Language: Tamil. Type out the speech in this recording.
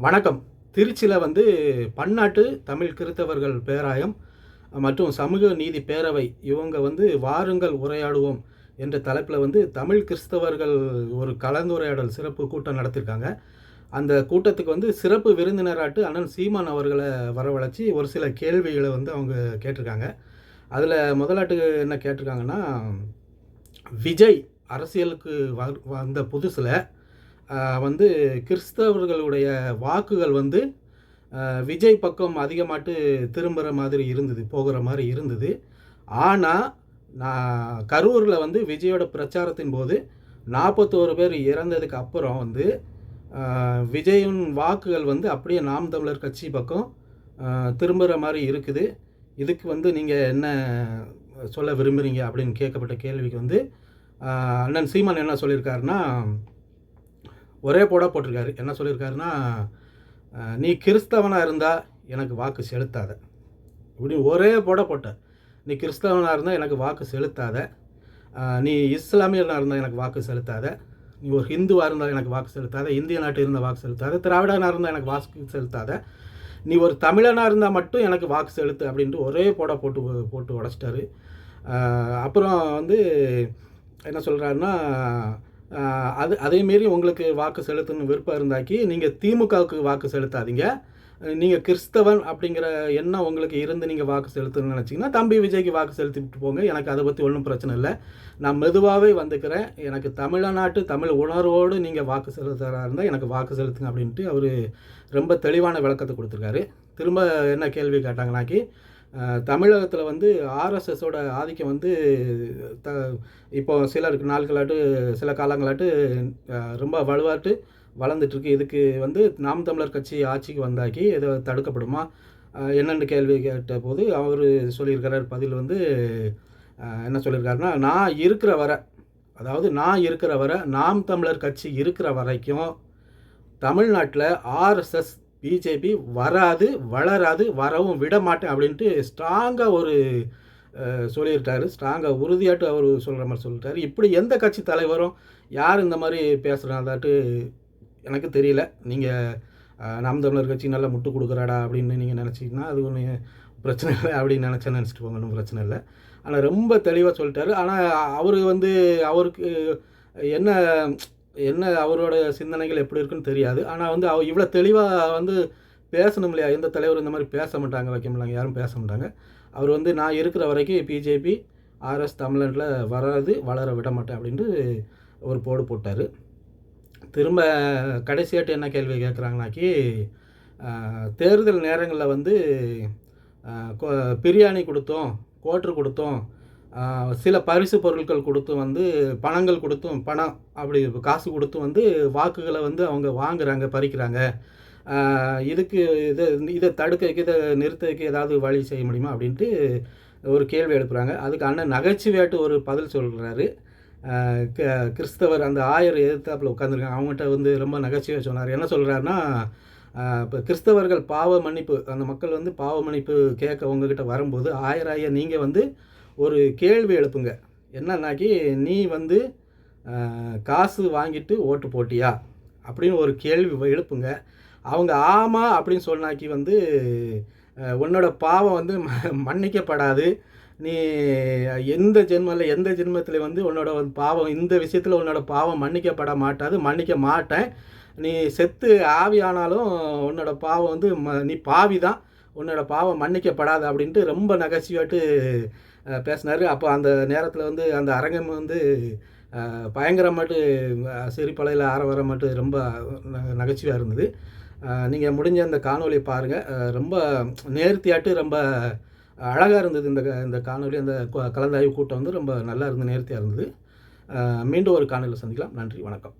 வணக்கம். திருச்சியில் வந்து பன்னாட்டு தமிழ் கிறித்தவர்கள் பேராயம் மற்றும் சமூக நீதி பேரவை. இவங்க வந்து வாருங்கள் உரையாடுவோம் என்ற தலைப்பில் வந்து தமிழ் கிறிஸ்தவர்கள் ஒரு கலந்துரையாடல் சிறப்பு கூட்டம் நடத்தியிருக்காங்க அந்த கூட்டத்துக்கு வந்து சிறப்பு விருந்தினராட்டு அண்ணன் சீமான் அவர்களை வரவழைச்சி ஒரு சில கேள்விகளை வந்து அவங்க கேட்டிருக்காங்க. அதில் முதலாட்டு என்ன கேட்டிருக்காங்கன்னா விஜய் அரசியலுக்கு வ- வந்த புதுசில் வந்து கிறிஸ்தவர்களுடைய வாக்குகள் வந்து விஜய் பக்கம் அதிகமாட்டு திரும்புகிற மாதிரி இருந்தது போகிற மாதிரி இருந்தது. ஆனால் நான் கரூரில் வந்து விஜயோட பிரச்சாரத்தின் போது நாற்பத்தோரு பேர் இறந்ததுக்கு அப்புறம் வந்து விஜயின் வாக்குகள் வந்து அப்படியே நாம் தமிழர் கட்சி பக்கம் திரும்புகிற மாதிரி இருக்குது. இதுக்கு வந்து நீங்கள் என்ன சொல்ல விரும்புகிறீங்க அப்படின்னு கேட்கப்பட்ட கேள்விக்கு வந்து அண்ணன் சீமான் என்ன சொல்லியிருக்காருன்னா ஒரே போட போட்டிருக்காரு. என்ன சொல்லியிருக்காருன்னா நீ கிறிஸ்தவனாக இருந்தால் எனக்கு வாக்கு செலுத்தாத. இப்படி ஒரே போட போட்ட. நீ கிறிஸ்தவனாக இருந்தால் எனக்கு வாக்கு செலுத்தாத. நீ இஸ்லாமியனாக இருந்தால் எனக்கு வாக்கு செலுத்தாத. நீ ஒரு ஹிந்துவாக இருந்தால் எனக்கு வாக்கு செலுத்தாத. இந்திய நாட்டில் இருந்தால் வாக்கு செலுத்தாத. திராவிடனாக இருந்தால் எனக்கு வாக்கு செலுத்தாத. நீ ஒரு தமிழனாக இருந்தால் மட்டும் எனக்கு வாக்கு செலுத்து. அப்படின்ட்டு ஒரே போட போட்டு போட்டு உடச்சிட்டாரு. அப்புறம் வந்து என்ன சொல்கிறாருன்னா அது அதேமாரி உங்களுக்கு வாக்கு செலுத்தணும் விருப்பம் இருந்தாக்கி நீங்கள் திமுகவுக்கு வாக்கு செலுத்தாதீங்க. நீங்கள் கிறிஸ்தவன் அப்படிங்கிற எண்ணம் உங்களுக்கு இருந்து நீங்கள் வாக்கு செலுத்தணும்னு நினச்சிங்கன்னா தம்பி விஜய்க்கு வாக்கு செலுத்திட்டு போங்க. எனக்கு அதை பற்றி ஒன்றும் பிரச்சனை இல்லை. நான் மெதுவாகவே வந்துக்கிறேன். எனக்கு தமிழ்நாட்டு தமிழ் உணர்வோடு நீங்கள் வாக்கு செலுத்துறதா இருந்தால் எனக்கு வாக்கு செலுத்துங்க அப்படின்ட்டு அவர் ரொம்ப தெளிவான விளக்கத்தை கொடுத்துருக்காரு. திரும்ப என்ன கேள்வி கேட்டாங்கனாக்கி தமிழகத்தில் வந்து ஆர்எஸ்எஸோட ஆதிக்கம் வந்து த இப்போ சிலருக்கு நாட்களாட்டு சில காலங்களாட்டு ரொம்ப வலுவாட்டு வளர்ந்துட்டுருக்கு. இதுக்கு வந்து நாம் தமிழர் கட்சி ஆட்சிக்கு வந்தாக்கி இதை தடுக்கப்படுமா? என்னென்னு கேள்வி கேட்ட போது அவர் சொல்லியிருக்கிறார். பதில் வந்து என்ன சொல்லியிருக்காருன்னா நான் இருக்கிற வரை அதாவது நான் இருக்கிற வரை நாம் தமிழர் கட்சி இருக்கிற வரைக்கும் தமிழ்நாட்டில் ஆர்எஸ்எஸ் பிஜேபி வராது வளராது வரவும் விட மாட்டேன் அப்படின்ட்டு ஸ்ட்ராங்காக ஒரு சொல்லியிருக்காரு. ஸ்ட்ராங்காக உறுதியாட்டு அவர் சொல்கிற மாதிரி சொல்லிட்டாரு. இப்படி எந்த கட்சி தலைவரும் யார் இந்த மாதிரி பேசுகிறாதாட்டு எனக்கு தெரியல. நீங்கள் நாம் தமிழர் கட்சி நல்லா முட்டு கொடுக்குறாடா அப்படின்னு நீங்கள் நினச்சிங்கன்னா அது ஒன்றும் பிரச்சனை இல்லை அப்படின்னு நினச்சா நினச்சிட்டு போங்க. ஒன்றும் பிரச்சனை இல்லை. ஆனால் ரொம்ப தெளிவாக சொல்லிட்டாரு. ஆனால் அவர் வந்து அவருக்கு என்ன என்ன அவரோட சிந்தனைகள் எப்படி இருக்குன்னு தெரியாது. ஆனால் வந்து அவ இவ்வளோ தெளிவாக வந்து பேசணும் இல்லையா? எந்த தலைவர் இந்த மாதிரி பேச மாட்டாங்க வைக்க மாட்டாங்க யாரும் பேச மாட்டாங்க. அவர் வந்து நான் இருக்கிற வரைக்கும் பிஜேபி ஆர்எஸ் தமிழ்நாட்டில் வராது வளர விட மாட்டேன் அப்படின்ட்டு ஒரு போடு போட்டார். திரும்ப கடைசியாட்டு என்ன கேள்வி கேட்குறாங்கனாக்கி தேர்தல் நேரங்களில் வந்து பிரியாணி கொடுத்தோம் கோட்ரு கொடுத்தோம் சில பரிசு பொருட்கள் கொடுத்தும் வந்து பணங்கள் கொடுத்தும் பணம் அப்படி காசு கொடுத்தும் வந்து வாக்குகளை வந்து அவங்க வாங்குறாங்க பறிக்கிறாங்க. இதுக்கு இதை இதை தடுக்க இதை நிறுத்தக்கு ஏதாவது வழி செய்ய முடியுமா அப்படின்ட்டு ஒரு கேள்வி எழுப்புறாங்க. அதுக்கு அண்ணன் நகைச்சுவையாட்டு ஒரு பதில் சொல்கிறாரு கிறிஸ்தவர் அந்த ஆயர் எதிர்த்தாப்பில் உட்காந்துருக்காங்க அவங்ககிட்ட வந்து ரொம்ப நகைச்சுவையாக சொன்னார். என்ன சொல்கிறாருன்னா இப்போ கிறிஸ்தவர்கள் பாவ மன்னிப்பு அந்த மக்கள் வந்து பாவ மன்னிப்பு கேட்க உங்ககிட்ட வரும்போது ஆயர் ஆயர் நீங்கள் வந்து ஒரு கேள்வி எழுப்புங்க. என்னன்னாக்கி நீ வந்து காசு வாங்கிட்டு ஓட்டு போட்டியா? அப்படின்னு ஒரு கேள்வி எழுப்புங்க. அவங்க ஆமாம் அப்படின்னு சொன்னாக்கி வந்து உன்னோட பாவம் வந்து ம- மன்னிக்கப்படாது. நீ எந்த ஜென்மத்தில் எந்த ஜென்மத்தில் வந்து உன்னோட பாவம் இந்த விஷயத்தில் உன்னோட பாவம் மன்னிக்கப்பட மாட்டாது. மன்னிக்க மாட்டேன். நீ செத்து ஆவி ஆனாலும் உன்னோட பாவம் வந்து ம நீ பாவி தான் உன்னோட பாவம் மன்னிக்கப்படாது அப்படின்ட்டு ரொம்ப நகைச்சுவாட்டு பேசினார். அப்போ அந்த நேரத்தில் வந்து அந்த அரங்கம் வந்து பயங்கரமாட்டு சிரிப்பலையில் ஆரவர ரொம்ப நகைச்சுவாக இருந்தது. நீங்கள் முடிஞ்ச அந்த காணொலியை பாருங்கள் ரொம்ப நேர்த்தியாட்டு ரொம்ப அழகாக இருந்தது இந்த க- இந்த காணொலி அந்த கலந்தாய்வு கூட்டம் வந்து ரொம்ப நல்லா இருந்து நேர்த்தியாக இருந்தது. மீண்டும் ஒரு காணொலியில் சந்திக்கலாம். நன்றி வணக்கம்.